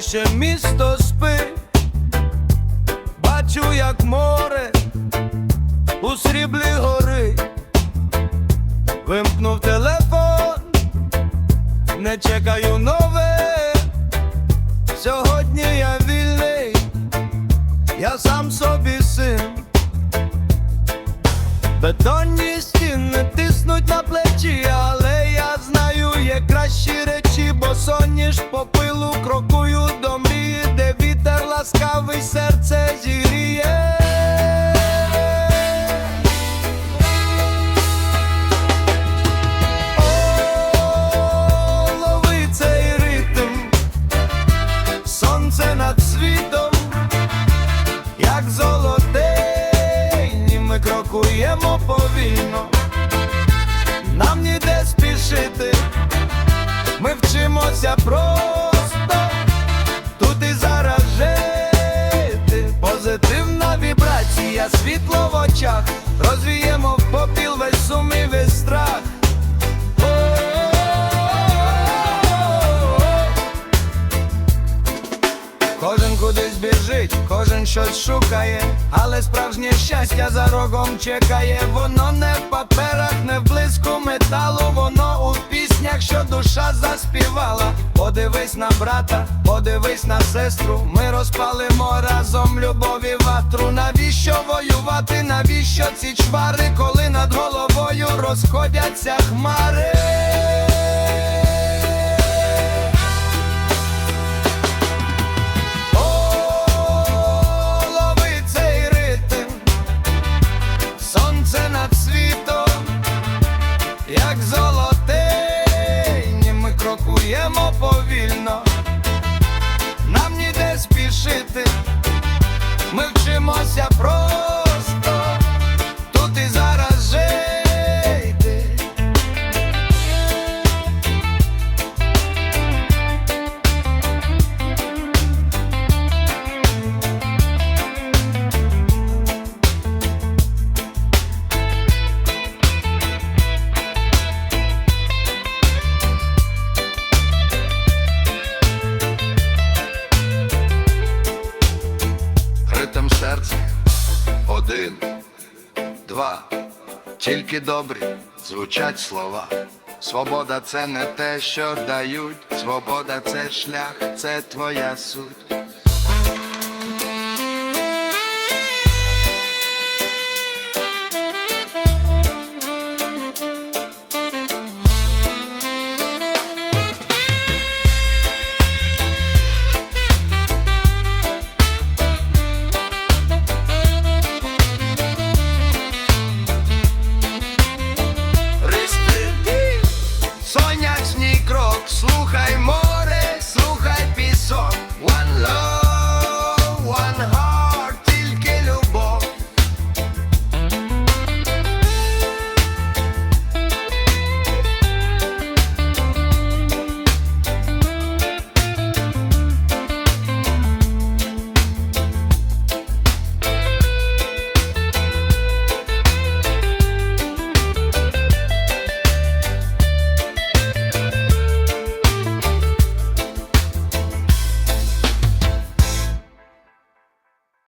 коли ще місто спить, бачу, як море у сріблі горить, вимкнув телефон, не чекаю нове. Сьогодні я вільний, я сам собі син. Бетонні стіни тиснуть на плечі, але я знаю, є кращі речі, бо соніж по пилу крокую крокуємо повільно, біжить, кожен щось шукає, але справжнє щастя за рогом чекає. Воно не в паперах, не в блиску металу, воно у піснях, що душа заспівала. Подивись на брата, подивись на сестру. Ми розпалимо разом любові ватру. Навіщо воювати? Навіщо ці чвари, коли над головою розходяться хмари? Як золотий, ми крокуємо один, два, тільки добрі звучать слова. Свобода це не те, що дають. Свобода це шлях, це твоя суть. Слухай.